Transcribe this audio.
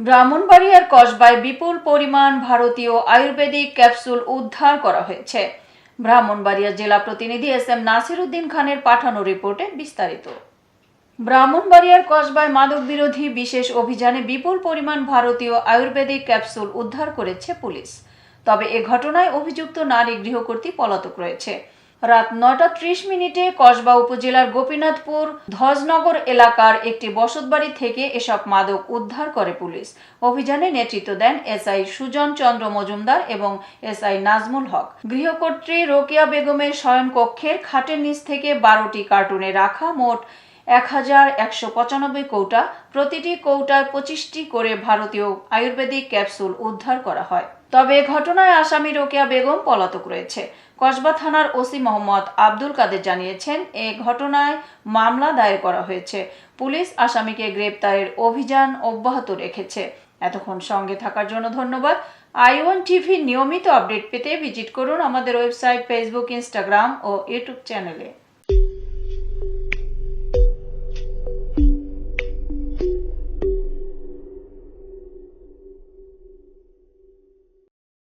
ব্রাহ্মণবাড়িয়ার কসবায় বিপুল পরিমাণ ভারতীয় আয়ুর্বেদিক ক্যাপসুল উদ্ধার করা হয়েছে। ব্রাহ্মণবাড়িয়া জেলা প্রতিনিধি এস এম নাসিরুদ্দিন খানের পাঠানো রিপোর্টে বিস্তারিত। ব্রাহ্মণবাড়িয়ার কসবায় মাদক বিরোধী বিশেষ অভিযানে বিপুল পরিমাণ ভারতীয় আয়ুর্বেদিক ক্যাপসুল উদ্ধার করেছে পুলিশ। তবে এ ঘটনায় অভিযুক্ত নারী গৃহকর্তী পলাতক রয়েছে। রাত নটা ত্রিশ মিনিটে কসবা উপজেলার গোপীনাথপুর ধজনগর এলাকার একটি বসতবাড়ি থেকে এসব মাদক উদ্ধার করে পুলিশ। অভিযানে নেতৃত্ব দেন এসআই সুজন চন্দ্র মজুমদার এবং এসআই নাজমুল হক। গৃহকর্ত্রী রোকেয়া বেগমের শয়নকক্ষের খাটের নিচ থেকে বারোটি কার্টুনে রাখা মোট এক হাজার একশো পঁচানব্বই কৌটা, প্রতিটি কৌটায় পঁচিশটি করে ভারতীয় আয়ুর্বেদিক ক্যাপসুল উদ্ধার করা হয়। তবে ঘটনায় আসামি রোকেয়া বেগম পলাতক রয়েছে। কসবা থানার ওসি মোহাম্মদ আব্দুল কাদের জানিয়েছেন, এ ঘটনায় মামলা দায়ের করা হয়েছে। পুলিশ আসামিকে গ্রেপ্তারের অভিযান অব্যাহত রেখেছে। এতক্ষণ সঙ্গে থাকার জন্য ধন্যবাদ। আই ওয়ান টিভি নিয়মিত আপডেট পেতে ভিজিট করুন আমাদের ওয়েবসাইট, ফেসবুক, ইনস্টাগ্রাম ও ইউটিউব চ্যানেলে।